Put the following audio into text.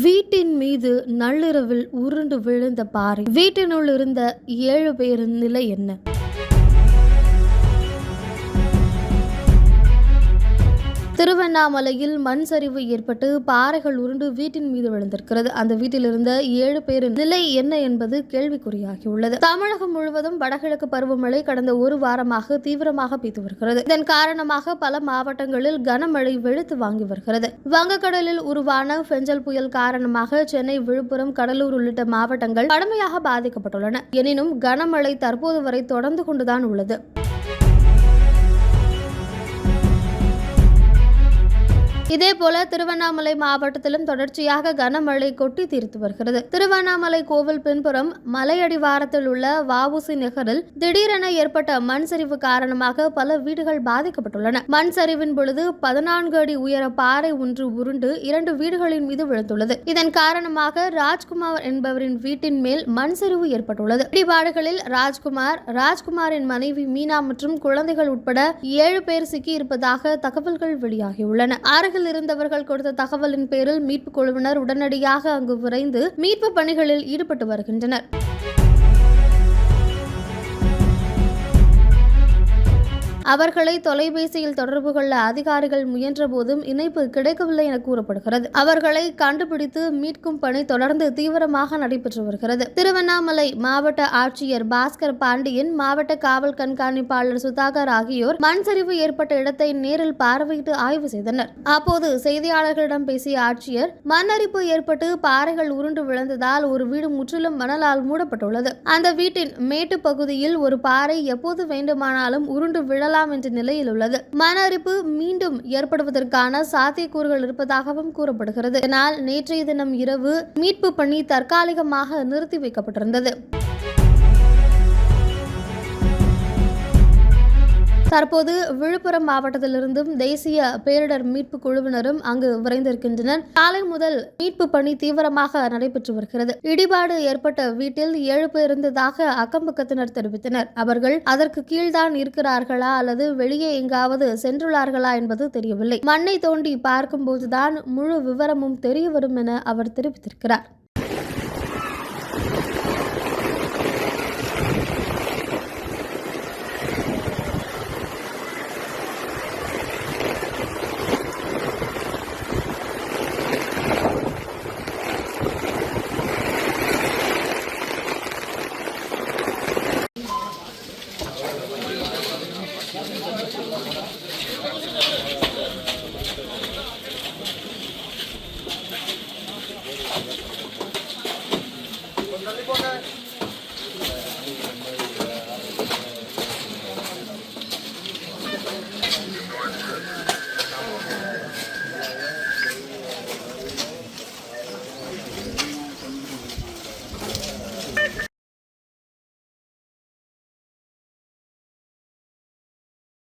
வீட்டின் மீது நள்ளிரவில் உருண்டு விழுந்த பாறை. வீட்டினுள் இருந்த ஏழு பேரின் நிலை என்ன? திருவண்ணாமலையில் மண் சரிவு ஏற்பட்டு பாறைகள் உருண்டு வீட்டின் மீது விழுந்திருக்கிறது. அந்த வீட்டில் இருந்த ஏழு பேரின் நிலை என்ன என்பது கேள்விக்குறியாகியுள்ளது. தமிழகம் முழுவதும் வடகிழக்கு பருவமழை கடந்த ஒரு வாரமாக தீவிரமாக பெய்து வருகிறது. இதன் காரணமாக பல மாவட்டங்களில் கனமழை வெளுத்து வாங்கி வருகிறது. வங்கக்கடலில் உருவான பெஞ்சல் புயல் காரணமாக சென்னை விழுப்புரம் கடலூர் உள்ளிட்ட மாவட்டங்கள் கடுமையாக பாதிக்கப்பட்டுள்ளன. எனினும் கனமழை தற்போது வரை தொடர்ந்து கொண்டுதான் உள்ளது. இதேபோல திருவண்ணாமலை மாவட்டத்திலும் தொடர்ச்சியாக கனமழை கொட்டி தீர்த்து வருகிறது. திருவண்ணாமலை கோவில் பின்புறம் மலையடிவாரத்தில் உள்ள வஉசி நகரில் திடீரென ஏற்பட்ட மண் சரிவு காரணமாக பல வீடுகள் பாதிக்கப்பட்டுள்ளன. மண் சரிவின் பொழுது பதினான்கு அடி உயர பாறை ஒன்று உருண்டு இரண்டு வீடுகளின் மீது விழுந்துள்ளது. இதன் காரணமாக ராஜ்குமார் என்பவரின் வீட்டின் மேல் மண் சரிவு ஏற்பட்டுள்ளது. இடிபாடுகளில் ராஜ்குமார் ராஜ்குமாரின் மனைவி மீனா மற்றும் குழந்தைகள் உட்பட ஏழு பேர் சிக்கியிருப்பதாக தகவல்கள் வெளியாகியுள்ளன. அருகில் இருந்தவர்கள் கொடுத்த தகவலின் பேரில் மீட்பு குழுவினர் உடனடியாக அங்கு விரைந்து மீட்பு பணிகளில் ஈடுபட்டு வருகின்றனர். அவர்களை தொலைபேசியில் தொடர்பு கொள்ள அதிகாரிகள் முயன்றபோதும் இணைப்பு கிடைக்கவில்லை என கூறப்படுகிறது. அவர்களை கண்டுபிடித்து மீட்கும் பணி தொடர்ந்து தீவிரமாக நடைபெற்று வருகிறது. திருவண்ணாமலை மாவட்ட ஆட்சியர் பாஸ்கர் பாண்டியன் மாவட்ட காவல் கண்காணிப்பாளர் சுதாகர் ஆகியோர் மண் சரிவு ஏற்பட்ட இடத்தை நேரில் பார்வையிட்டு ஆய்வு செய்தனர். அப்போது செய்தியாளர்களிடம் பேசிய ஆட்சியர் மண் அரிப்பு ஏற்பட்டு பாறைகள் உருண்டு விழுந்ததால் ஒரு வீடு முற்றிலும் மணலால் மூடப்பட்டுள்ளது. அந்த வீட்டின் மேட்டு பகுதியில் ஒரு பாறை எப்போது வேண்டுமானாலும் உருண்டு விழலாம் என்ற நிலையில் உள்ளது. மன அரிப்பு மீண்டும் ஏற்படுவதற்கான சாத்தியக்கூறுகள் இருப்பதாகவும் கூறப்படுகிறது. இதனால் நேற்றைய தினம் இரவு மீட்பு பணி தற்காலிகமாக நிறுத்தி வைக்கப்பட்டிருந்தது. தற்போது விழுப்புரம் மாவட்டத்திலிருந்தும் தேசிய பேரிடர் மீட்பு குழுவினரும் அங்கு விரைந்திருக்கின்றனர். காலை முதல் மீட்பு பணி தீவிரமாக நடைபெற்று வருகிறது. இடிபாடு ஏற்பட்ட வீட்டில் ஏழு பேர் இருந்ததாக அக்கம்பக்கத்தினர் தெரிவித்தனர். அவர்கள் அதற்கு கீழ்தான் இருக்கிறார்களா அல்லது வெளியே எங்காவது சென்றுள்ளார்களா என்பது தெரியவில்லை. மண்ணை தோண்டி பார்க்கும்போதுதான் முழு விவரமும் தெரிய வரும் என அவர் தெரிவித்திருக்கிறார்.